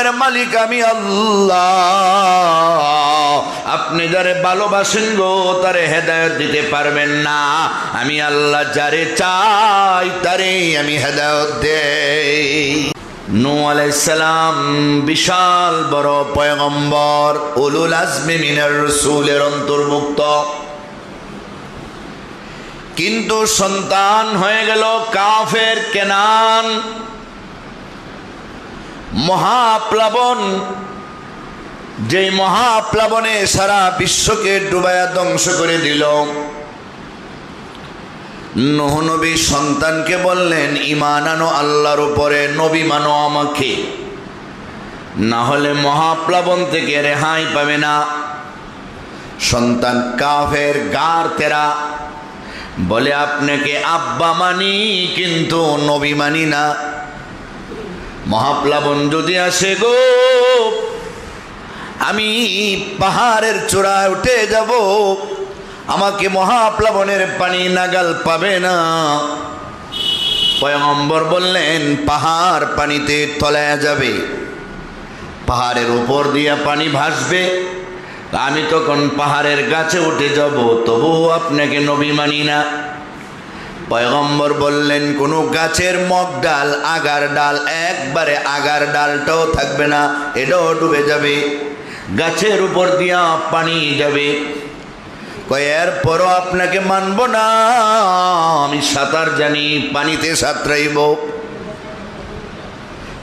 হৃদয়ের মালিক আমি আল্লাহ। আপনি যারে ভালোবাসেন গো, তারে হেদায়ত দিতে পারবেন না। আমি আল্লাহ যারে চাই তারে আমি হেদায়ত দেই। নূ আলাইসালাম বিশাল বড় পয়গম্বর উলুল আজমি মিনার রসুলের অন্তর্ভুক্ত। কিন্তু সন্তান হয়ে গেল কাফের কেনান। মহাপ্লাবন যে মহাপ্লাবনে সারা বিশ্বকে ডুবায়া ধ্বংস করে দিল। নহ নবী সন্তানকে বললেন ইমান আনো আল্লাহর উপরে, নবী মানো আমাকে। না হলে মহাপ্লাবন থেকে রেহাই পাবে না। সন্তান কাফের গার তেরা বলে, আপনাকে আব্বা মানি, কিন্তু নবী মানি না। মহাপ্লাবন যদি আসে গো, আমি পাহাড়ের চূড়ায় উঠে যাব। আমাকে মহাপ্লাবনের পানি নাগাল পাবে না। পয়গম্বর বললেন, পাহাড় পানিতে তলায় যাবে। পাহাড়ের উপর দিয়া পানি ভাসবে। আমি তখন পাহাড়ের গাছে উঠে যাব, তবুও আপনাকে নবী মানি না। পয়গম্বর বললেন, কোনো গাছের মগ ডাল, আগার ডাল, একবারে আগার ডালটাও থাকবে না, এটাও ডুবে যাবে, গাছের উপর দিয়া পানি যাবে। কয়ের পরও আপনাকে মানব না, আমি সাঁতার জানি, পানিতে সাঁতরাইব।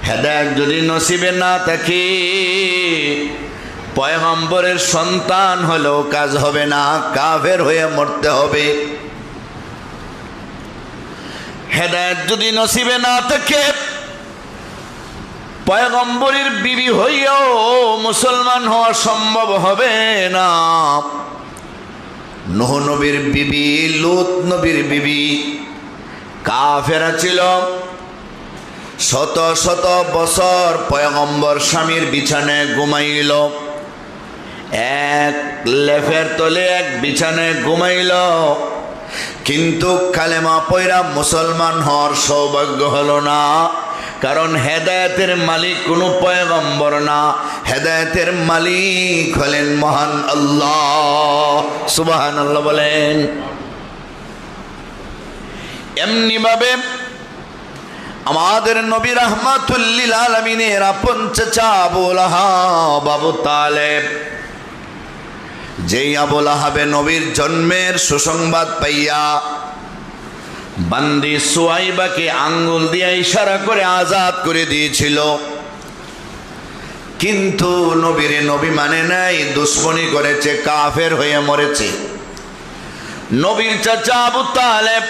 হেদায়ত যদি নসিবে না থাকে, পয়গম্বরের সন্তান হলেও কাজ হবে না, কাফের হয়ে মরতে হবে। হেদায়ত যদি নসিবে না থাকে, পয়গম্বরীর বিবি হইয়াও মুসলমান হওয়া সম্ভব হবে না। নোহ নবীর বিবি, লুত নবীর বিবি কাফেরা ছিল। শত শত বছর পয়গম্বর স্বামীর বিছানে ঘুমাইল। এক লেফের তলে এক বিছানে ঘুমাইল। কিন্তু কালেমা পয়রা মুসলমান হওয়ার সৌভাগ্য হলো না। কারণ হেদায়তের মালিক কোনো পয়গম্বর না। হেদায়তের মালিক হলেন মহান আল্লাহ। সুবাহান আল্লাহ বলেন। এমনি ভাবে আমাদের নবী রহমাতুল্লিল আলমিনের আপন চাচা আবুল আহাব আবু তালেব যেই আবুল আহাবে নবীর জন্মের সুসংবাদ পাইয়া, বান্দি সুয়াইবাকে আঙ্গুল দিয়ে ইশারা করে আজাদ করে দিয়েছিল। কিন্তু নবীরে নবী মানে নাই, দুশ্মনী করেছে, কাফের হয়ে মরেছে। নবীর চাচা আবু তালেব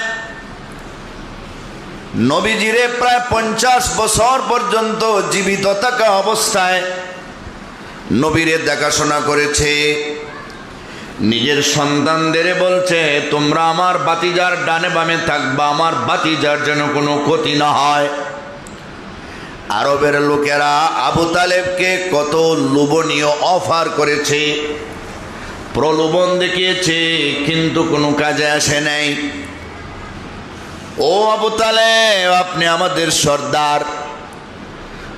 নবীজিরে প্রায় পঞ্চাশ বছর পর্যন্ত জীবিত থাকা অবস্থায় নবীরে দেখাশোনা করেছে। নিজের সন্তানদের বলছে, তোমরা আমার বাতিজার ডানে বামে থাকবা, আমার বাতিজার যেন কোনো ক্ষতি না হয়। আরবের লোকেরা আবু তালেবকে কত লোভনীয় অফার করেছে, প্রলোভন দেখিয়েছে, কিন্তু কোনো কাজে আসে নাই। ও আবু তালেব, আপনি আমাদের সর্দার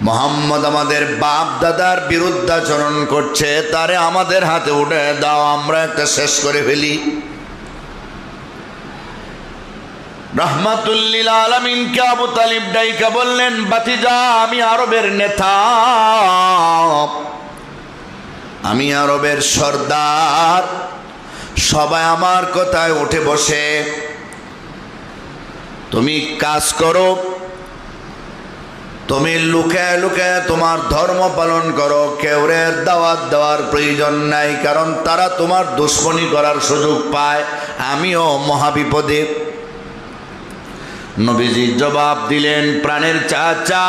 মোহাম্মদ আমাদের বাপ দাদার বিরুদ্ধাচরণ করছে, তারে আমাদের হাতে উঠে দাও, আমরা একটা শেষ করে ফেলি। রহমাতুল্লিল আলমিনকে আবু তালিব ডাইকা বললেন, বাতিজা, আমি আরবের নেতা। আমি আরবের সর্দার। সবাই আমার কথায় উঠে বসে, তুমি কাজ করো। তুমি লুকায় লুকায় তোমার ধর্ম পালন করো কেউরে দাওয়াত দেওয়ার প্রয়োজন নাই, কারণ তারা তোমার দুশ্মনী করার সুযোগ পায়। আমিও মহাবিপদে। নবীজি জবাব দিলেন, প্রাণের চাচা,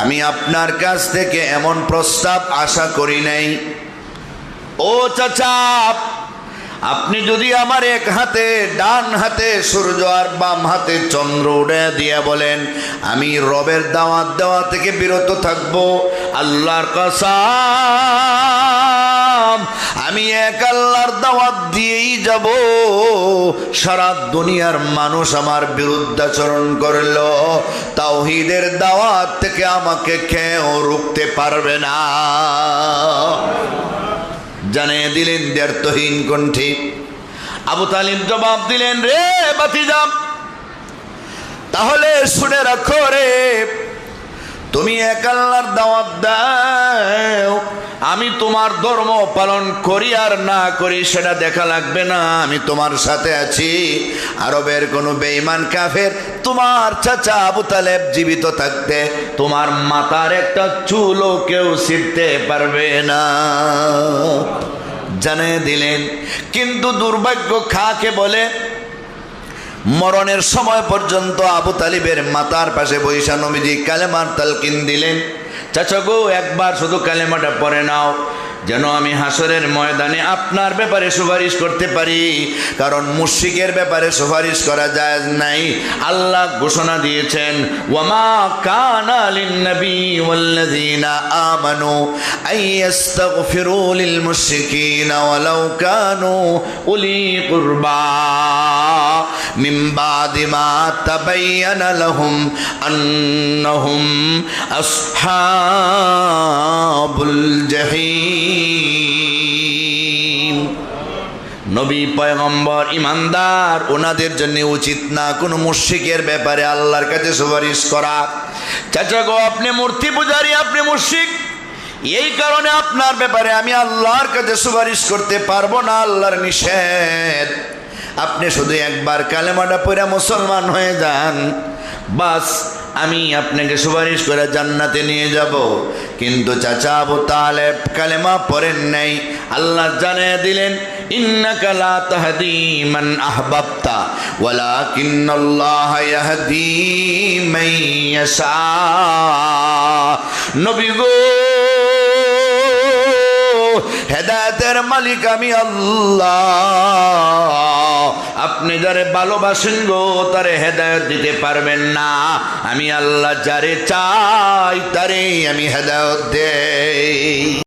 আমি আপনার কাছ থেকে এমন প্রস্তাব আশা করি নাই। ও চাচা আপনি যদি আমার এক হাতে, ডান হাতে, সূর্য আর বাম হাতে চন্দ্র উড়ে দিয়ে বলেন, আমি রবের দাওয়াত দেওয়া থেকে বিরত থাকব, আল্লাহর কসম, আমি এক আল্লাহর দাওয়াত দিয়েই যাব। সারা দুনিয়ার মানুষ আমার বিরুদ্ধাচরণ করল, তাওহিদের দাওয়াত থেকে আমাকে কেউ রুখতে পারবে না। জানিয়ে দিলেন ব্যর্থহীন কণ্ঠে। আবু তালিম জবাব দিলেন রে বাতিজাম তাহলে শুনে রাখো রে তুমি এক দাওয়াত দাও। আমি তোমার ধর্ম পালন করি আর না করি সেটা দেখা লাগবে না। আমি তোমার সাথে আছি। আরবের কোনো বেঈমান কাফের তোমার চাচা আবু তালেব জীবিত থাকতে তোমার মাথার একটা চুলও কেউ ছিঁড়তে পারবে না। জানিয়ে দিলেন, কিন্তু দুর্ভাগ্য খাকে বলে মরণের সময় পর্যন্ত আবু তালিবের মাতার পাশে বৈশা নবীজি কালেমার তালকিন দিলেন। চাচা গো, একবার শুধু কালেমাটা পরে নাও। যেন আমি হাসরের ময়দানে আপনার ব্যাপারে সুপারিশ করতে পারি। কারণ মুশিকের ব্যাপারে সুপারিশ করা যায় নাই। আল্লাহ ঘোষণা দিয়েছেন, ওয়ামা কানা আমানু ওয়ালাউ কানু উলি কুরবা। من بعد ما تبين لهم أنهم أصحاب الجحيم নবী পয়গম্বর ইমানদার ওনাদের জন্য উচিত না কোনো মুশিকের ব্যাপারে আল্লাহর কাছে সুপারিশ করা চাচা গো আপনি মূর্তি পূজারি আপনি মুশিক এই কারণে আপনার ব্যাপারে আমি আল্লাহর কাছে সুপারিশ করতে পারবো না আল্লাহর নিষেধ আপনি শুধু একবার কালেমাটা পড়ে মুসলমান হয়ে যান। বাস, আমি আপনাকে সুপারিশ করে জান্নাতে নিয়ে যাব। কিন্তু চাচা আবু তালেব কালেমা পড়েন নাই। আল্লাহ জানিয়ে দিলেন নবী গো হেদায়তের মালিক আমি আল্লাহ। আপনি যারে ভালোবাসেন গো, তারে হেদায়ত দিতে পারবেন না। আমি আল্লাহ যারে চাই তারে আমি হেদায়ত দেই।